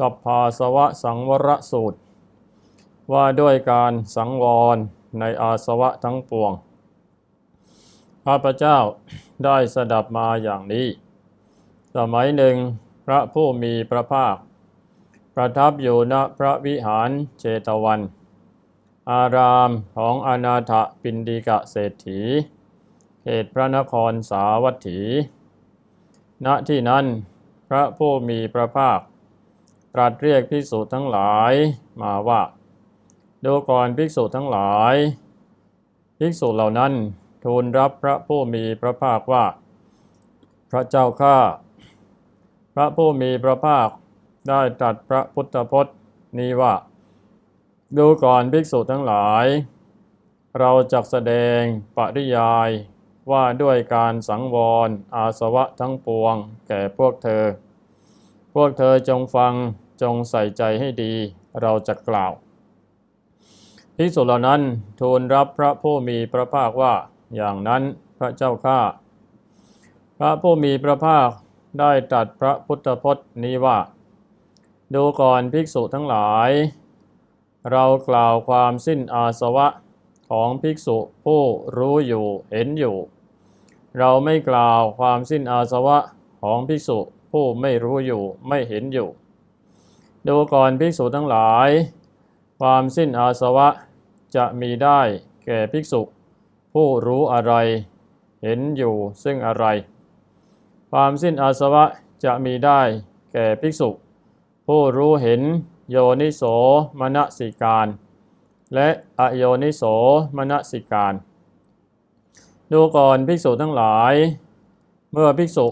สัพพาสวะสังวรสูตร ว่าด้วยการสังวรในอาสวะทั้งปวงข้าพเจ้าได้สดับมาอย่างนี้ สมัยหนึ่งพระผู้มีพระภาค ประทับอยู่ณพระวิหารเจตวัน อารามของอนาถปินดิกะเศรษฐีเขตพระนครสาวัตถี ณที่นั้นพระผู้มีพระภาค ตรัสเรียกภิกษุทั้งหลายมาว่าดูก่อนภิกษุทั้งหลาย ภิกษุเหล่านั้นทูลรับพระผู้มีพระภาคว่า พระเจ้าข้าพระผู้มีพระภาคได้ตรัสพระพุทธพจน์นี้ว่า ดูก่อนภิกษุทั้งหลาย เราจักแสดงปริยายว่าด้วยการสังวรอาสวะทั้งปวงแก่พวกเธอ พวกเธอจงฟังจงใส่ใจให้ดีเราจะกล่าวภิกษุเหล่านั้นทูลรับพระผู้มีพระภาคว่าอย่างนั้นพระเจ้าข้าพระผู้มีพระภาคได้ตรัสพระพุทธพจน์นี้ว่า ดูก่อนภิกษุทั้งหลาย เรากล่าวความสิ้นอาสวะของภิกษุผู้รู้อยู่เห็นอยู่ เราไม่กล่าวความสิ้นอาสวะของภิกษุ ผู้ไม่รู้อยู่ไม่เห็นอยู่ ดูก่อนภิกษุทั้งหลาย ความสิ้นอาสวะจะมีได้แก่ภิกษุ ผู้รู้อะไร เห็นอยู่ซึ่งอะไร ความสิ้นอาสวะจะมีได้แก่ภิกษุ ผู้รู้เห็นโยนิโสมนสิการ และอโยนิโสมนสิการ ดูก่อนภิกษุทั้งหลาย เมื่อภิกษุ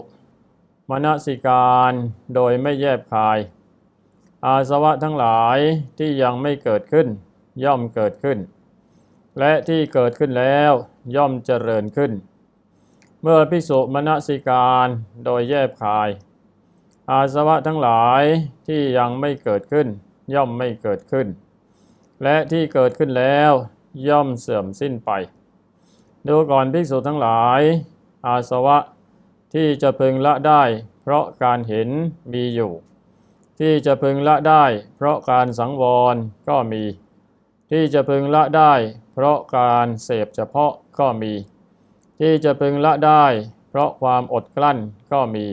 มนสิการโดยไม่แยบคาย อาสวะทั้งหลายที่ยังไม่เกิดขึ้น ย่อมเกิดขึ้น และที่เกิดขึ้นแล้วย่อมเจริญขึ้น เมื่อภิกษุมนสิการโดยแยบคาย อาสวะทั้งหลายที่ยังไม่เกิดขึ้น ย่อมไม่เกิดขึ้น และที่เกิดขึ้นแล้วย่อมเสื่อมสิ้นไป ดูก่อนภิกษุทั้งหลาย อาสวะ ที่จะพึงละได้เพราะการเห็นมีอยู่ ที่จะพึงละได้เพราะการสังวรก็มี ที่จะพึงละได้เพราะการเสพเฉพาะก็มี ที่จะพึงละได้เพราะความอดกลั้นก็มี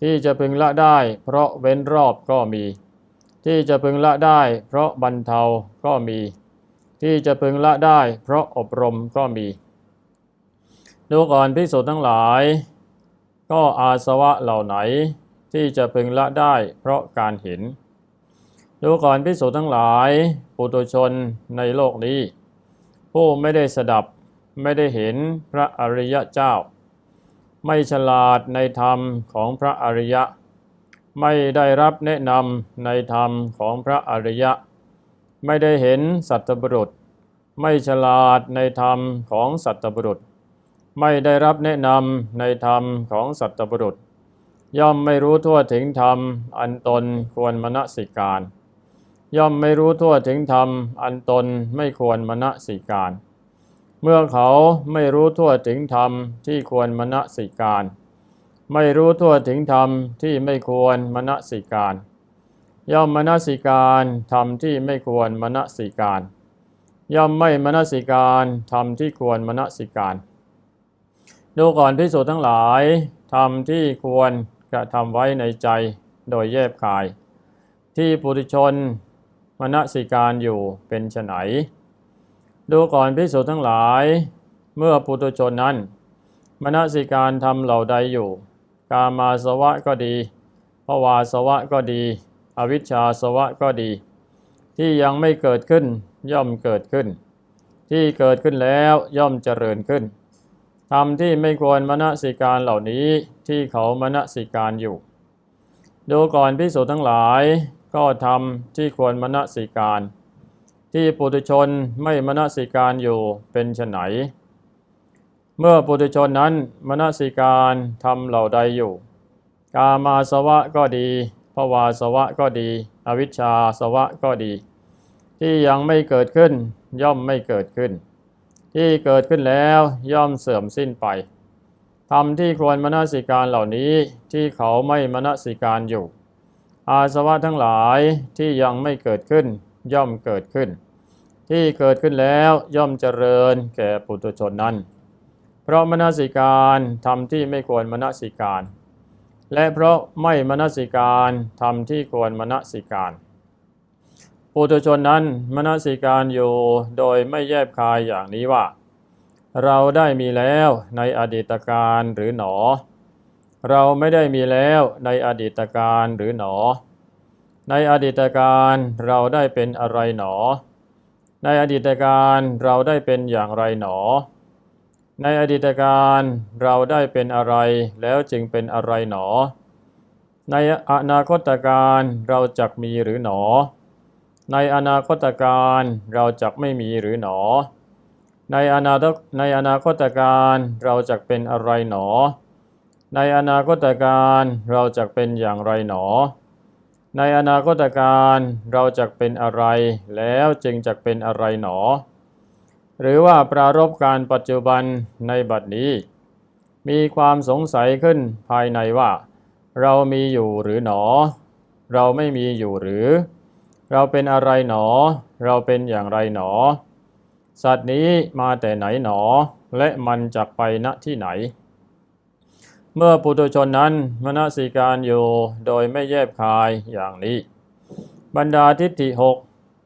ที่จะพึงละได้เพราะเว้นรอบก็มี ที่จะพึงละได้เพราะบรรเทาก็มี ที่จะพึงละได้เพราะอบรมก็มี ดูก่อนภิกษุทั้งหลาย ก็อาสวะเหล่าไหนที่จะพึงละได้เพราะการเห็น ดูก่อนภิกษุทั้งหลาย ปุถุชนในโลกนี้ ผู้ไม่ได้สดับไม่ได้เห็นพระอริยเจ้า ไม่ฉลาดในธรรมของพระอริยะ ไม่ได้รับแนะนำในธรรมของพระอริยะ ไม่ได้เห็นสัตบุรุษ ไม่ฉลาดในธรรมของสัตบุรุษ ไม่ได้รับแนะนำในธรรมของสัตบุรุษ ย่อมไม่รู้ทั่วถึงธรรม อันตนควรมณสิการ ย่อมไม่รู้ทั่วถึงธรรม อันตนไม่ควรมณสิการ เมื่อเขาไม่รู้ทั่วถึงธรรมที่ควรมณสิการ ไม่รู้ทั่วถึงธรรมที่ไม่ควรมณสิการ ย่อมมณสิการธรรมที่ไม่ควรมณสิการ ย่อมไม่มณสิการธรรมที่ควรมณสิการ ดูก่อนพิสูจน์ทั้งหลายธรรมที่ควรกระทำไว้ในใจโดยแยบคาย ที่ปุถุชนมณสิการอยู่เป็นฉไนดูก่อนพิสูจน์ทั้งหลาย เมื่อปุถุชนนั้น มณสิการทำเหล่าใดอยู่ กามาสวะก็ดีภวาสวะก็ดี อวิชชาสวะก็ดี ที่ยังไม่เกิดขึ้นย่อมเกิดขึ้น ที่เกิดขึ้นแล้วย่อมเจริญขึ้น ธรรมที่ไม่ควรมณสิการเหล่านี้ที่เขามณสิการอยู่ ดูก่อนพิสูจน์ทั้งหลาย ก็ทำที่ควรมณสิการ ที่ปุถุชนไม่มณสิการอยู่เป็นไฉนเมื่อปุถุชนนั้นมณสิการทำเหล่าใดอยู่ กามาสวะก็ดีภวาสวะก็ดี อวิชชาสวะก็ดี ที่ยังไม่เกิดขึ้นย่อมไม่เกิดขึ้น ที่เกิดขึ้นแล้วย่อมเสื่อมสิ้นไปทำที่ควรมนสิการเหล่านี้ที่เขาไม่มนสิการอยู่ อาสวะทั้งหลายที่ยังไม่เกิดขึ้น ย่อมเกิดขึ้น ที่เกิดขึ้นแล้วย่อมเจริญแก่ปุถุชนนั้น เพราะมนสิการทำที่ไม่ควรมนสิการ และเพราะไม่มนสิการทำที่ควรมนสิการ ปุถุชนนั้นมนสิการอยู่โดยไม่แยบคายอย่างนี้ว่า เราได้มีแล้วในอดีตการหรือหนอ เราไม่ได้มีแล้วในอดีตการหรือหนอ ในอดีตการเราได้เป็นอะไรหนอ ในอดีตการเราได้เป็นอย่างไรหนอ ในอดีตการเราได้เป็นอะไรแล้วจึงเป็นอะไรหนอ ในอนาคตการเราจักมีหรือหนอ ในอนาคตการเราจักไม่มีหรือหนอ ในอนาคตในอนาคตการเราจักเป็นอะไรหนอ ในอนาคตการเราจักเป็นอย่างไรหนอ ในอนาคตการเราจักเป็นอะไร แล้วจึงจักเป็นอะไรหนอ หรือว่าปรารบการปัจจุบันในบัดนี้ มีความสงสัยขึ้นภายในว่า เรามีอยู่หรือหนอ เราไม่มีอยู่หรือ เราเป็นอะไรหนอ เราเป็นอย่างไรหนอ สัตว์นี้มาแต่ไหนหนอ และมันจักไปณที่ไหน เมื่อปุถุชนนั้นมนสิการอยู่โดยไม่แยบคายอย่างนี้ บรรดาทิฏฐิหก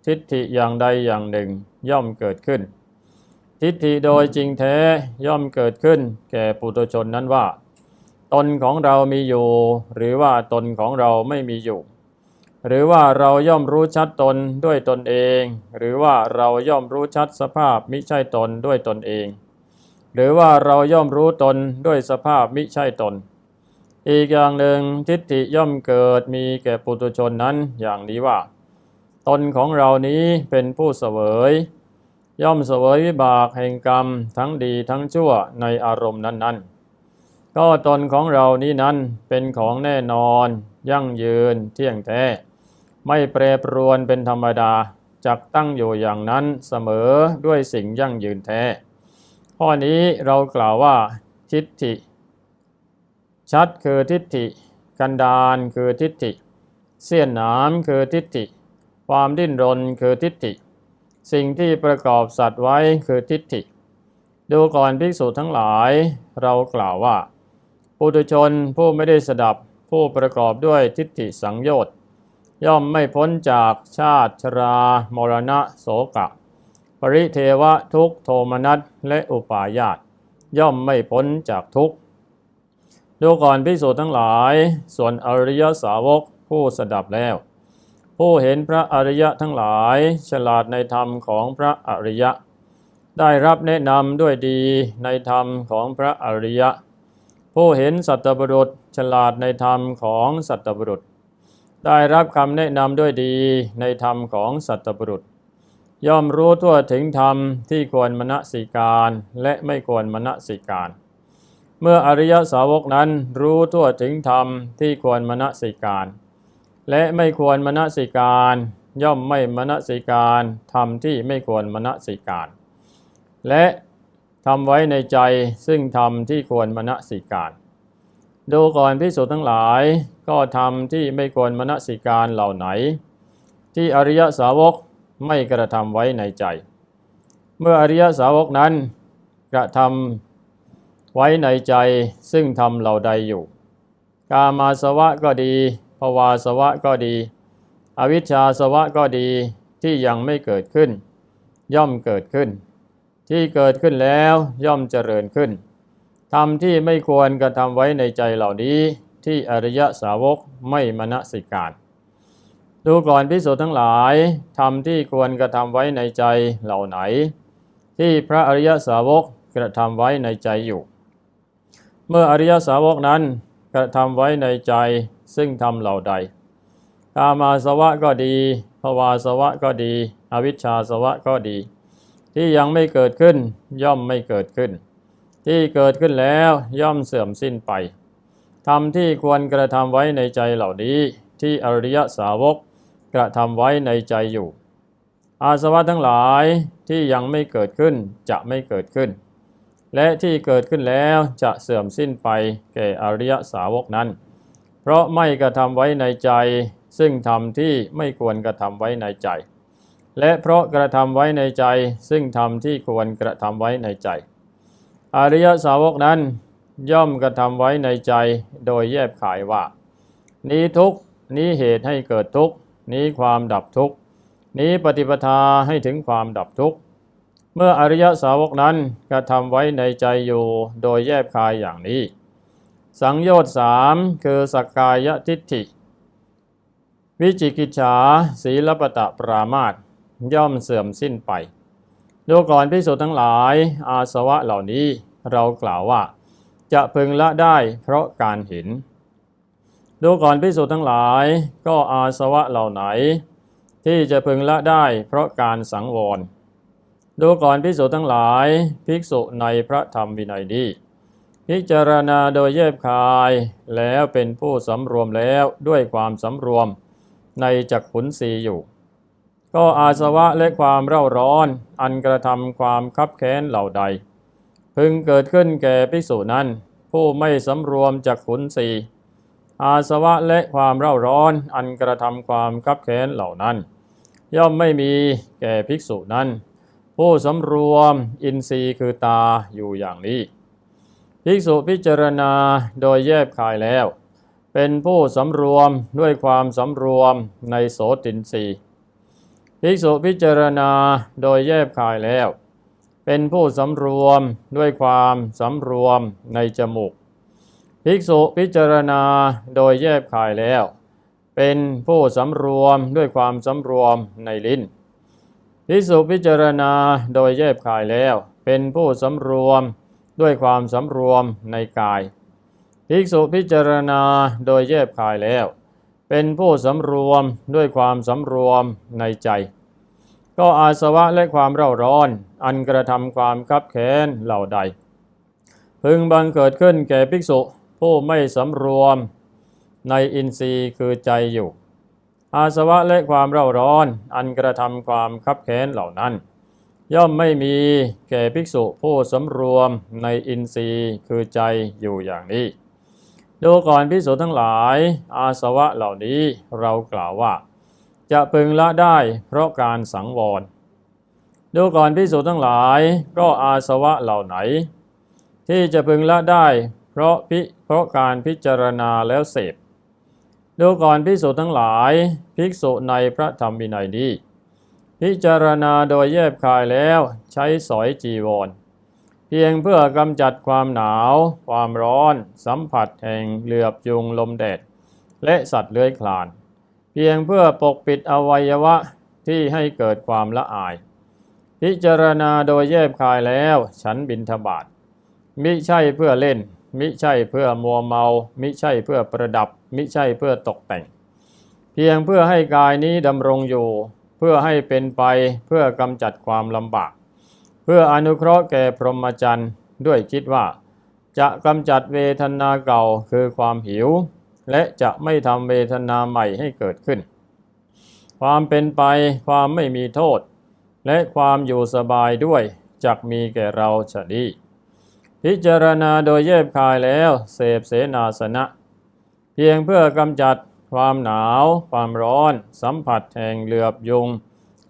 ทิฏฐิอย่างใดอย่างหนึ่งย่อมเกิดขึ้น ทิฏฐิโดยจริงแท้ย่อมเกิดขึ้น แก่ปุถุชนนั้นว่า ตนของเรามีอยู่ หรือว่าตนของเราไม่มีอยู่ หรือว่าเราย่อมรู้ชัดตนด้วยตนเอง หรือว่าเราย่อมรู้ชัดสภาพมิใช่ตนด้วยตนเอง หรือว่าเราย่อมรู้ตนด้วยสภาพมิใช่ตน อีกอย่างหนึ่งทิฏฐิย่อมเกิดมีแก่ปุถุชนนั้นอย่างนี้ว่า ตนของเรานี้เป็นผู้เสวย ย่อมเสวยวิบากแห่งกรรมทั้งดีทั้งชั่วในอารมณ์นั้นๆก็ตนของเรานี้นั้นเป็นของแน่นอน ยั่งยืนเที่ยงแท้ ไม่แปรปรวนเป็นธรรมดาจักตั้งอยู่อย่างนั้นเสมอด้วยสิ่งยั่งยืนแท้ ข้อนี้เรากล่าวว่าทิฏฐิ ชัดคือทิฏฐิ กันดานคือทิฏฐิ เสี้ยนนามคือทิฏฐิ ความดิ้นรนคือทิฏฐิ สิ่งที่ประกอบสัตว์ไว้คือทิฏฐิ ดูก่อนภิกษุทั้งหลาย เรากล่าวว่า ปุถุชนผู้ไม่ได้สดับผู้ประกอบด้วยทิฏฐิสังโยชน์ ย่อมไม่พ้นจากชาติชรามรณะโสกะ ปริเทวะทุกโทมนัสและอุปาญาตย่อมไม่พ้นจากทุกดูก่อนภิกษุทั้งหลาย ส่วนอริยสาวกผู้สดับแล้ว ผู้เห็นพระอริยะทั้งหลาย ฉลาดในธรรมของพระอริยะ ได้รับแนะนำด้วยดีในธรรมของพระอริยะ ผู้เห็นสัตบุรุษฉลาดในธรรมของสัตบุรุษ ได้รับคำแนะนำด้วยดีในธรรมของสัตบุรุษ ย่อมรู้ทั่วถึงธรรมที่ควรมณสิการและไม่ควรมณสิการ เมื่ออริยสาวกนั้นรู้ทั่วถึงธรรมที่ควรมณสิการ และไม่ควรมณสิการ ย่อมไม่มณสิการธรรมที่ไม่ควรมณสิการ และทำไว้ในใจซึ่งธรรมที่ควรมณสิการ ดูก่อนพิสูจน์ทั้งหลาย ก็ทำที่ไม่ควรมณสิการเหล่าไหน ที่อริยสาวกไม่กระทำไว้ในใจ เมื่ออริยสาวกนั้นกระทำไว้ในใจซึ่งทำเหล่าใดอยู่ กามาสวะก็ดีภวาสวะก็ดี อวิชชาสวะก็ดีที่ยังไม่เกิดขึ้น ย่อมเกิดขึ้น ที่เกิดขึ้นแล้วย่อมเจริญขึ้น ทำที่ไม่ควรกระทำไว้ในใจเหล่านี้ที่อริยสาวกไม่มณสิการดูก่อนพิสูจน์ทั้งหลายทำที่ควรกระทำไว้ในใจเหล่าไหน ที่พระอริยสาวกกระทำไว้ในใจอยู่ เมื่ออริยสาวกนั้นกระทำไว้ในใจซึ่งทำเหล่าใดกามาสวะก็ดีภวาสวะก็ดี อวิชชาสวะก็ดี ที่ยังไม่เกิดขึ้นย่อมไม่เกิดขึ้น ที่เกิดขึ้นแล้วย่อมเสื่อมสิ้นไปทำที่ควรกระทำไว้ในใจเหล่านี้ที่อริยสาวกกระทำไว้ในใจอยู่ อาสวะทั้งหลายที่ยังไม่เกิดขึ้นจะไม่เกิดขึ้น และที่เกิดขึ้นแล้วจะเสื่อมสิ้นไปแก่อริยสาวกนั้น เพราะไม่กระทำไว้ในใจ ซึ่งทำที่ไม่ควรกระทำไว้ในใจ และเพราะกระทำไว้ในใจ ซึ่งทำที่ควรกระทำไว้ในใจ อริยสาวกนั้นย่อมกระทำไว้ในใจโดยแยบขายว่า นี้ทุกนี้เหตุให้เกิดทุกนี้ความดับทุกนี้ปฏิปทาให้ถึงความดับทุกเมื่ออริยสาวกนั้นกระทำไว้ในใจอยู่โดยแยบคายอย่างนี้ สังโยชน์สามคือสกกายทิฏฐิ วิจิกิจฉาศีลปตะปรามาตย่อมเสื่อมสิ้นไป ดูก่อนพิสุทั้งหลาย อาสวะเหล่านี้เรากล่าวว่า จะพึงละได้เพราะการเห็น ดูก่อนพิสุทั้งหลาย ก็อาสวะเหล่าไหน ที่จะพึงละได้เพราะการสังวร ดูก่อนพิสุทั้งหลาย ภิกษุในพระธรรมวินัยนี้พิจารณาโดยแยบคายแล้วเป็นผู้สำรวมแล้วด้วยความสำรวมในจักขุนสีอยู่ ก็อาสวะและความเร่าร้อน อันกระทำความคับแค้นเหล่าใด พึงเกิดขึ้นแก่ภิกษุนั้น ผู้ไม่สำรวมจักขุนสีอาสวะและความเร่าร้อน อันกระทำความคับแค้นเหล่านั้น ย่อมไม่มีแก่ภิกษุนั้น ผู้สำรวมอินทรีย์คือตาอยู่อย่างนี้ ภิกษุพิจารณาโดยแยบคายแล้ว เป็นผู้สำรวมด้วยความสำรวมในโสตินทรีย์ ภิกษุพิจารณาโดยแยบคายแล้ว เป็นผู้สำรวมด้วยความสำรวมในจมูก ภิกษุพิจารณาโดยแยบคายแล้ว เป็นผู้สำรวมด้วยความสำรวมในลิ้น ภิกษุพิจารณาโดยแยบคายแล้ว เป็นผู้สำรวมด้วยความสำรวมในกาย ภิกษุพิจารณาโดยแยบคายแล้ว เป็นผู้สำรวมด้วยความสำรวมในใจ ก็อาสวะและความเร่าร้อน อันกระทำความคับแค้นเหล่าใด พึงบังเกิดขึ้นแก่ภิกษุ ผู้ไม่สำรวมในอินทรีย์คือใจอยู่ อาสวะและความเร่าร้อน อันกระทำความคับแค้นเหล่านั้น ย่อมไม่มีแก่ภิกษุผู้สำรวมในอินทรีย์คือใจอยู่อย่างนี้ ดูก่อนภิกษุทั้งหลาย อาสวะเหล่านี้เรากล่าวว่า จะพึงละได้เพราะการสังวร ดูก่อนภิกษุทั้งหลาย ก็อาสวะเหล่าไหน ที่จะพึงละได้เพราะพิเพราะการพิจารณาแล้วเสพดูก่อนภิกษุทั้งหลาย ภิกษุในพระธรรมวินัยนี้พิจารณาโดยแยบคายแล้วใช้สอยจีวร เพียงเพื่อกำจัดความหนาว ความร้อน สัมผัสแห่งเหลือบยุงลมแดด และสัตว์เลื้อยคลาน เพียงเพื่อปกปิดอวัยวะที่ให้เกิดความละอาย พิจารณาโดยแยบคายแล้ว ฉันบินทบาทมิใช่เพื่อเล่น มิใช่เพื่อมัวเมา มิใช่เพื่อประดับ มิใช่เพื่อตกแต่ง เพียงเพื่อให้กายนี้ดำรงอยู่ เพื่อให้เป็นไปเพื่อกำจัดความลำบาก พื่ออนุเคราะห์แก่พรหมจรรย์ด้วยคิดว่า จะกำจัดเวทนาเก่าคือความหิว และจะไม่ทำเวทนาใหม่ให้เกิดขึ้น ความเป็นไปความไม่มีโทษ และความอยู่สบายด้วยจักมีแก่เราฉะนี้พิจารณาโดยแยบคายแล้วเสพเสนาสนะ เพียงเพื่อกำจัดความหนาว ความร้อน สัมผัสแห่งเหลือบยุง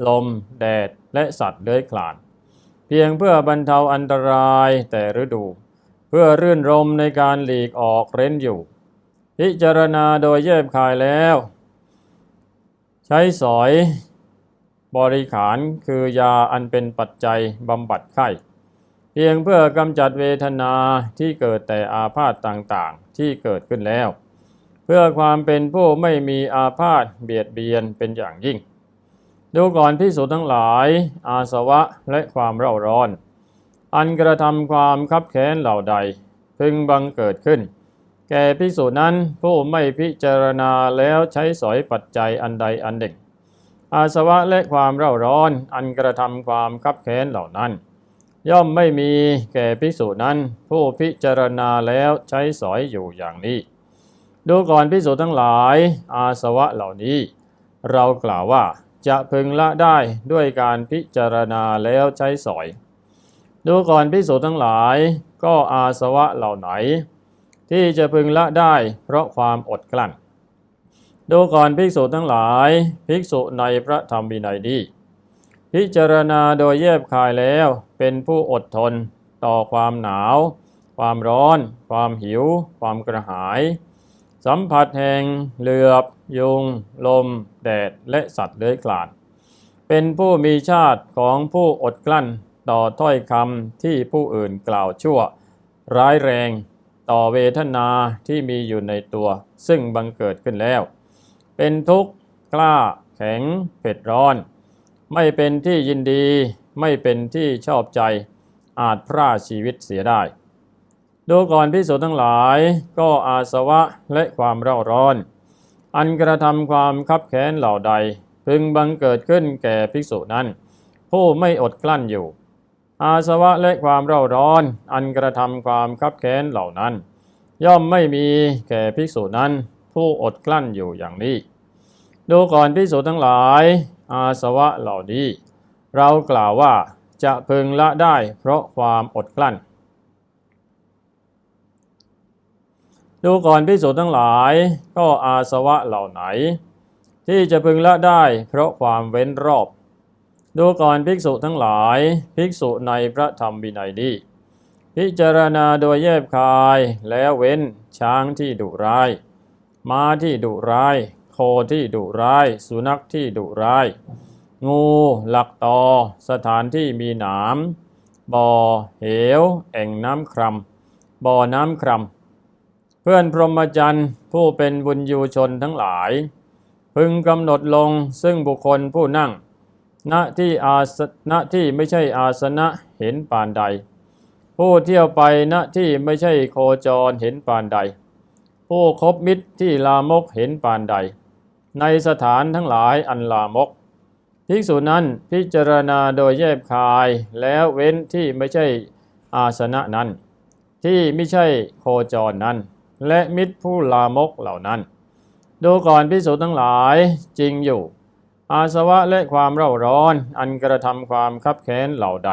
ลม แดดและสัตว์เลื้อยคลาน เพียงเพื่อบรรเทาอันตรายแต่ฤดู เพื่อรื่นรมในการหลีกออกเร้นอยู่ พิจารณาโดยแยบคายแล้ว ใช้สอยบริขารคือยาอันเป็นปัจจัยบำบัดไข้ เพียงเพื่อกำจัดเวทนาที่เกิดแต่อาพาธต่างๆที่เกิดขึ้นแล้ว เพื่อความเป็นผู้ไม่มีอาพาธเบียดเบียนเป็นอย่างยิ่ง ดูก่อนพิสูจน์ทั้งหลาย อาสวะและความเร่าร้อน อันกระทำความคับแค้นเหล่าใด พึงบังเกิดขึ้น แก่ภิกษุนั้นผู้ไม่พิจารณาแล้วใช้สอยปัจจัยอันใดอันหนึ่ง อาสวะและความเร่าร้อน อันกระทำความคับแค้นเหล่านั้น ย่อมไม่มีแก่ภิกษุนั้น ผู้พิจารณาแล้วใช้สอยอยู่อย่างนี้ ดูก่อนภิกษุทั้งหลาย อาสวะเหล่านี้ เรากล่าวว่า จะพึงละได้ด้วยการพิจารณาแล้วใช้สอย ดูก่อนภิกษุทั้งหลายก็อาสวะเหล่าไหน ที่จะพึงละได้เพราะความอดกลั้น ดูก่อนภิกษุทั้งหลาย ภิกษุในพระธรรมวินัยนี้พิจารณาโดยแยบคายแล้วเป็นผู้อดทนต่อความหนาว ความร้อน ความหิว ความกระหาย สัมผัสแห่งเหลือบ ยุง ลม แดด และสัตว์เลื้อยคลาน เป็นผู้มีชาติของผู้อดกลั้นต่อถ้อยคำที่ผู้อื่นกล่าวชั่ว ร้ายแรงต่อเวทนาที่มีอยู่ในตัว ซึ่งบังเกิดขึ้นแล้ว เป็นทุกข์กล้า แข็ง เผ็ดร้อน ไม่เป็นที่ยินดี ไม่เป็นที่ชอบใจ อาจพร่าชีวิตเสียได้ ดูก่อนพิสูจน์ทั้งหลาย ก็อาสวะและความเร่าร้อน อันกระทำความคับแค้นเหล่าใด พึงบังเกิดขึ้นแก่ภิกษุนั้น ผู้ไม่อดกลั้นอยู่ อาสวะและความเร่าร้อน อันกระทำความคับแค้นเหล่านั้น ย่อมไม่มีแก่ภิกษุนั้น ผู้อดกลั้นอยู่อย่างนี้ ดูก่อนภิกษุทั้งหลาย อาสวะเหล่านี้ เรากล่าวว่าจะพึงละได้เพราะความอดกลั้น ดูก่อนภิกษุทั้งหลาย ก็อาสวะเหล่าไหน ที่จะพึงละได้เพราะความเว้นรอบ ดูก่อนภิกษุทั้งหลาย ภิกษุในพระธรรมวินัยนี้พิจารณาโดยแยบคายแล้วเว้นช้างที่ดุร้าย ม้าที่ดุร้าย โคที่ดุร้าย สุนัขที่ดุร้าย งู หลักตอ สถานที่มีหนามบ่อ เหว แอ่งน้ำครำบ่อน้ำครำเพื่อนพรหมจรรย์ผู้เป็นบุญยูชนทั้งหลาย พึงกำหนดลงซึ่งบุคคลผู้นั่ง ณที่อาสณที่ไม่ใช่อาสนะเห็นปานใด ผู้เที่ยวไปณที่ไม่ใช่โคจรเห็นปานใด ผู้คบมิตรที่ลามกเห็นปานใด ในสถานทั้งหลายอันลามก ภิกษุนั้นพิจารณาโดยแยบคายแล้วเว้นที่ไม่ใช่อาสนะนั้น ที่ไม่ใช่โคจรนั้น และมิตรผู้ลามกเหล่านั้น ดูก่อนภิกษุทั้งหลายจริงอยู่ อาสวะและความเร่าร้อน อันกระทำความคับแค้นเหล่าใด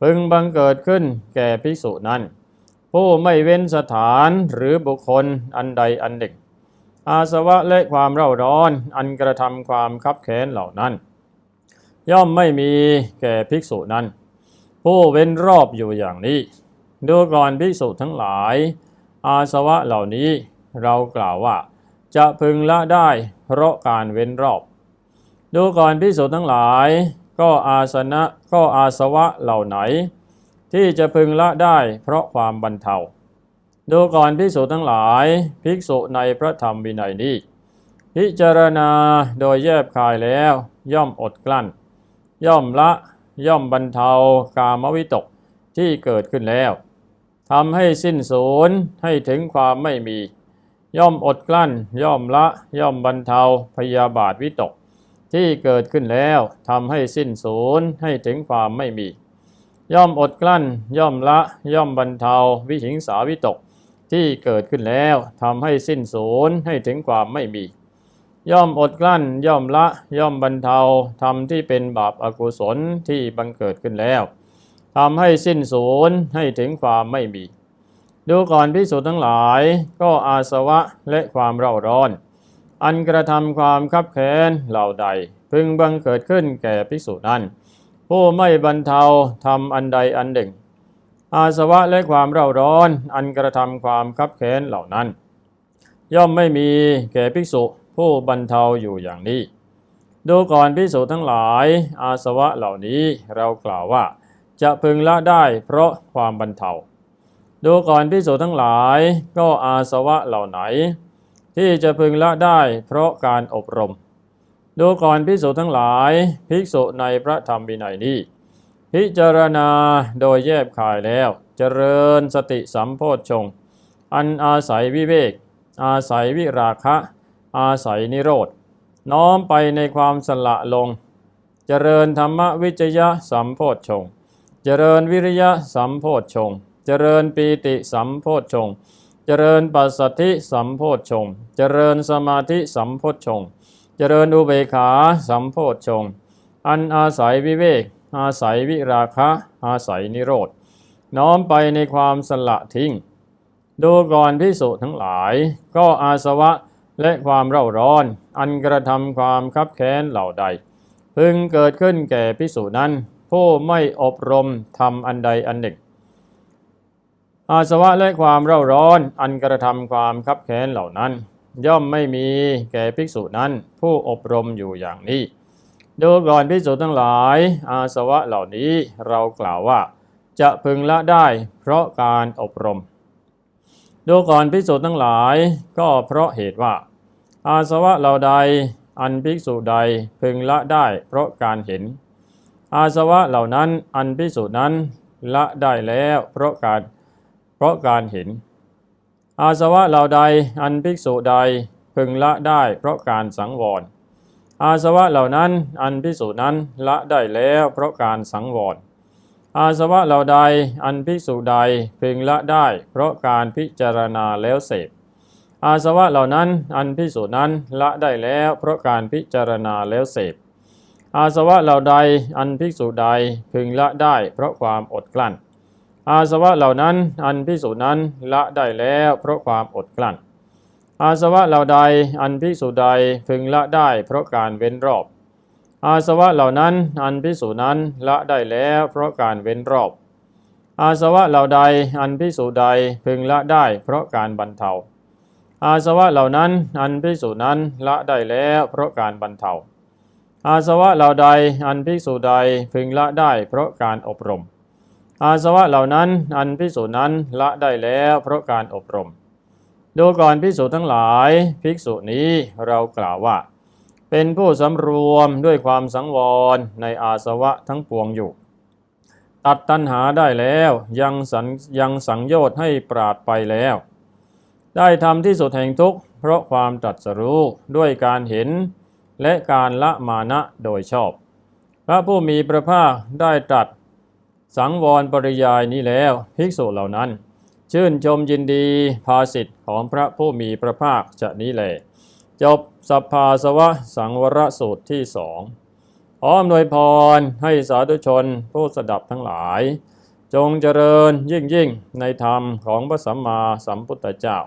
พึงบังเกิดขึ้นแก่ภิกษุนั้น ผู้ไม่เว้นสถานหรือบุคคลอันใดอันหนึ่ง อาสวะและความเร่าร้อน อันกระทำความคับแค้นเหล่านั้น ย่อมไม่มีแก่ภิกษุนั้น ผู้เว้นรอบอยู่อย่างนี้ ดูก่อนภิกษุทั้งหลาย อาสวะเหล่านี้เรากล่าวว่า จะพึงละได้เพราะการเว้นรอบ ดูก่อนภิกษุทั้งหลาย ก็อาสนะก็อาสวะเหล่าไหน ที่จะพึงละได้เพราะความบรรเทา ดูก่อนภิกษุทั้งหลาย ภิกษุในพระธรรมวินัยนี้ พิจารณาโดยแยบคายแล้ว ย่อมอดกลั้น ย่อมละย่อมบรรเทากามวิตกที่เกิดขึ้นแล้ว ทำให้สิ้นสูญให้ถึงความไม่มี ย่อมอดกลั้น ย่อมละ ย่อมบรรเทาพยาบาทวิตก ที่เกิดขึ้นแล้วทำให้สิ้นสูญให้ถึงความไม่มี ย่อมอดกลั้น ย่อมละ ย่อมบรรเทาวิหิงสาวิตก ที่เกิดขึ้นแล้วทำให้สิ้นสูญให้ถึงความไม่มี ย่อมอดกลั้น ย่อมละ ย่อมบรรเทาทำที่เป็นบาปอากุศลที่บังเกิดขึ้นแล้ว ทำให้สิ้นสูญให้ถึงความไม่มี ดูก่อนพิสูจน์ทั้งหลาย ก็อาสวะและความเร่าร้อน อันกระทำความคับแค้นเหล่าใด พึงบังเกิดขึ้นแก่ภิกษุนั้น ผู้ไม่บรรเทาทำอันใดอันหนึ่ง อาสวะและความเร่าร้อน อันกระทำความคับแค้นเหล่านั้น ย่อมไม่มีแก่ภิกษุผู้บรรเทาอยู่อย่างนี้ ดูก่อนภิกษุทั้งหลาย อาสวะเหล่านี้เรากล่าวว่า จะพึงละได้เพราะความบรรเทา ดูก่อนภิกษุทั้งหลายก็อาสวะเหล่าไหน ที่จะพึงละได้เพราะการอบรม ดูก่อนภิกษุทั้งหลาย ภิกษุในพระธรรมวินัยนี้ พิจารณาโดยแยบคายแล้ว เจริญสติสัมโพชฌงอันอาศัยวิเวก อาศัยวิราคะ อาศัยนิโรธ น้อมไปในความสละลง เจริญธรรมวิจยะสัมโพชฌงค์ เจริญวิริยะสัมโพชฌงค์เจริญปีติสัมโพชฌงค์เจริญปัสสัทธิสัมโพชฌงค์เจริญสมาธิสัมโพชฌงค์เจริญอุเบกขาสัมโพชฌงค์อันอาศัยวิเวก อาศัยวิราคะ อาศัยนิโรธ น้อมไปในความสละทิ้ง ดูก่อนพิสุทั้งหลาย ก็อาสวะและความเร่าร้อน อันกระทำความคับแค้นเหล่าใด พึงเกิดขึ้นแก่พิสุนั้น ผู้ไม่อบรมทำอันใดอันหนึ่ง อาสวะและความเร่าร้อนอันกระทำความคับแค้นเหล่านั้น ย่อมไม่มีแก่ภิกษุนั้น ผู้อบรมอยู่อย่างนี้ดูก่อนภิกษุทั้งหลาย อาสวะเหล่านี้เรากล่าวว่า จะพึงละได้เพราะการอบรม ดูก่อนภิกษุทั้งหลาย ก็เพราะเหตุว่า อาสวะเหล่าใดอันภิกษุใดพึงละได้เพราะการเห็น อาสวะเหล่านั้นอันภิกษุนั้นละได้แล้วเพราะการเพราะการเห็น อาสวะเหล่าใดอันภิกษุใดพึงละได้เพราะการสังวร อาสวะเหล่านั้นอันภิกษุนั้นละได้แล้วเพราะการสังวร อาสวะเหล่าใดอันภิกษุใดพึงละได้เพราะการพิจารณาแล้วเสพ อาสวะเหล่านั้นอันพิสูจน์นั้นละได้แล้วเพราะการพิจารณาแล้วเสพ อาสวะเหล่าใดอันภิกษุใดพึงละได้เพราะความอดกลั้น อาสวะเหล่านั้นอันภิกษุนั้นละได้แล้วเพราะความอดกลั้น อาสวะเหล่าใดอันภิกษุใดพึงละได้เพราะการเว้นรอบ อาสวะเหล่านั้นอันภิกษุนั้นละได้แล้วเพราะการเว้นรอบ อาสวะเหล่าใดอันภิกษุใดพึงละได้เพราะการบรรเทา อาสวะเหล่านั้นอันภิกษุนั้นละได้แล้วเพราะการบรรเทา อาสวะเหล่าใดอันภิกษุใดพึงละได้เพราะการอบรม อาสวะเหล่านั้นอันภิกษุนั้นละได้แล้วเพราะการอบรม ดูก่อนภิกษุทั้งหลายภิกษุนี้เรากล่าวว่า เป็นผู้สำรวมด้วยความสังวรในอาสวะทั้งปวงอยู่ ตัดตัณหาได้แล้วยังสังยังสังโยชน์ให้ปราดไปแล้ว ได้ทำที่สุดแห่งทุกข์เพราะความตรัสรู้ด้วยการเห็น และการละมานะโดยชอบ พระผู้มีพระภาคได้ตรัส สังวรปริยายนี้แล้วภิกษุเหล่านั้น ชื่นชมยินดีภาสิทธิ์ของพระผู้มีพระภาคจะนี้แลจบสัพพาสวะสังวรสูตรที่สองขออำนวยพรให้สาธุชนผู้สดับทั้งหลาย จงเจริญยิ่งยิ่งในธรรมของพระสัมมาสัมพุทธเจ้า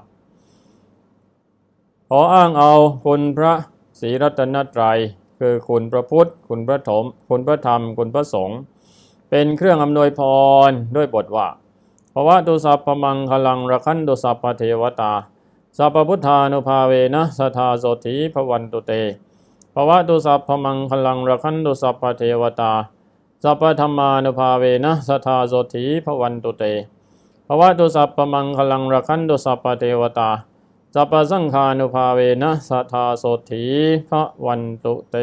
ขออ้างเอาคุณพระ ศีรัตนตรัย คือคุณพระพุทธ คุณพระถมคุณพระธรรม คุณพระสงฆ์เป็นเครื่องอำนวยพรด้วยบทว่าภาวะตุสัพพมังคลังระคันตุสัพพเทวตาสัพพุทธานุภาเวนะสทาโสถีพวันตุเตภาวะตุสัพพมังคลังระคันตุสัพพเทวตาสัพพธรรมานุภาเวนะสทาโสถีพวันตุเตภาวะตุสัพพมังคลังระคันตุสัพพเทวตา สัพสังฆานุภาเวนะสัทธาโสถีพระวันตุเต